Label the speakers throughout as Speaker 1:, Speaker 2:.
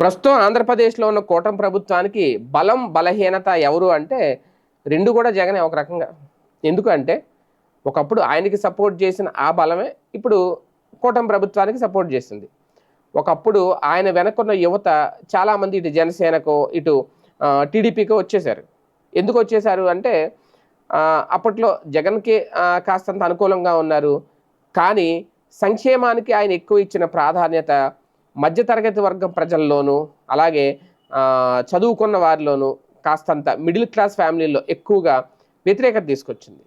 Speaker 1: ప్రస్తుతం ఆంధ్రప్రదేశ్లో ఉన్న కూటమి ప్రభుత్వానికి బలం బలహీనత ఎవరు అంటే రెండు కూడా జగనే ఒక రకంగా. ఎందుకంటే ఒకప్పుడు ఆయనకి సపోర్ట్ చేసిన ఆ బలమే ఇప్పుడు కూటమి ప్రభుత్వానికి సపోర్ట్ చేస్తుంది. ఒకప్పుడు ఆయన వెనకున్న యువత చాలామంది ఇటు జనసేనకో ఇటు టీడీపీకో వచ్చేసారు ఎందుకు వచ్చేశారు అంటే అప్పట్లో జగన్కి కాస్తంత అనుకూలంగా ఉన్నారు. కానీ సంక్షేమానికి ఆయన ఎక్కువ ఇచ్చిన ప్రాధాన్యత మధ్యతరగతి వర్గం ప్రజల్లోనూ అలాగే చదువుకున్న వారిలోనూ కాస్తంత మిడిల్ క్లాస్ ఫ్యామిలీల్లో ఎక్కువగా వ్యతిరేకత తీసుకొచ్చింది.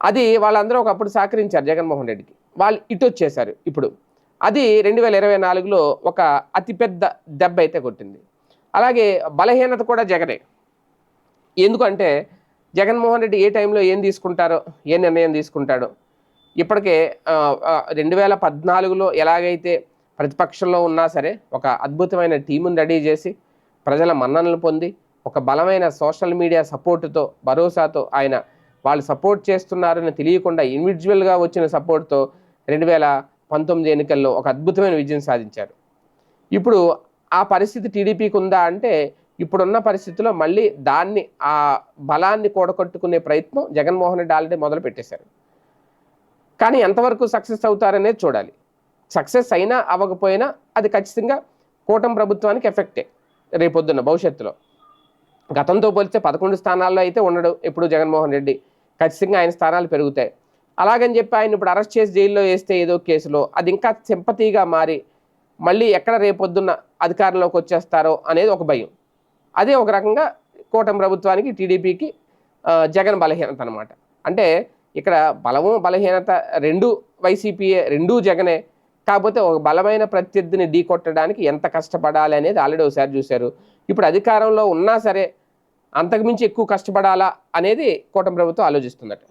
Speaker 1: అది వాళ్ళందరూ ఒకప్పుడు సహకరించారు జగన్మోహన్ రెడ్డికి. వాళ్ళు ఇటు వచ్చేసారు ఇప్పుడు. అది రెండు వేల ఇరవై నాలుగులో ఒక అతిపెద్ద దెబ్బ అయితే కొట్టింది. అలాగే బలహీనత కూడా జగనే. ఎందుకంటే జగన్మోహన్ రెడ్డి ఏ టైంలో ఏం తీసుకుంటారో ఏ నిర్ణయం తీసుకుంటాడో ఇప్పటికే రెండు వేల పద్నాలుగులో ఎలాగైతే ప్రతిపక్షంలో ఉన్నా సరే ఒక అద్భుతమైన టీముని రెడీ చేసి ప్రజల మన్ననలు పొంది ఒక బలమైన సోషల్ మీడియా సపోర్టుతో భరోసాతో ఆయన వాళ్ళు సపోర్ట్ చేస్తున్నారని తెలియకుండా ఇండివిజువల్గా వచ్చిన సపోర్ట్తో రెండు వేల పంతొమ్మిది ఎన్నికల్లో ఒక అద్భుతమైన విజయం సాధించారు. ఇప్పుడు ఆ పరిస్థితి టీడీపీకి ఉందా అంటే ఇప్పుడున్న పరిస్థితిలో మళ్ళీ దాన్ని ఆ బలాన్ని కూడగొట్టుకునే ప్రయత్నం జగన్మోహన్ రెడ్డి ఆల్రెడీ మొదలు పెట్టేశారు కానీ ఎంతవరకు సక్సెస్ అవుతారనేది చూడాలి. సక్సెస్ అయినా అవ్వకపోయినా అది ఖచ్చితంగా కూటమి ప్రభుత్వానికి ఎఫెక్టే రేపొద్దున్న భవిష్యత్తులో. గతంతో పోలిస్తే పదకొండు స్థానాల్లో అయితే ఉండడు ఎప్పుడు జగన్మోహన్ రెడ్డి. ఖచ్చితంగా ఆయన స్థానాలు పెరుగుతాయి. అలాగని చెప్పి ఆయన ఇప్పుడు అరెస్ట్ చేసి జైల్లో వేస్తే ఏదో కేసులో అది ఇంకా సింపతిగా మారి మళ్ళీ ఎక్కడ రేపొద్దున్న అధికారంలోకి వచ్చేస్తారో అనేది ఒక భయం. అదే ఒక రకంగా కూటమి ప్రభుత్వానికి టీడీపీకి జగన్ బలహీనత అనమాట అంటే ఇక్కడ బలము బలహీనత రెండు వైసీపీఏ రెండూ జగనే. కాకపోతే ఒక బలమైన ప్రత్యర్థిని ఢీకొట్టడానికి ఎంత కష్టపడాలి అనేది ఆల్రెడీ ఒకసారి చూశారు. ఇప్పుడు అధికారంలో ఉన్నా సరే అంతకుమించి ఎక్కువ కష్టపడాలా అనేది కూటమి ప్రభుత్వం ఆలోచిస్తుందట.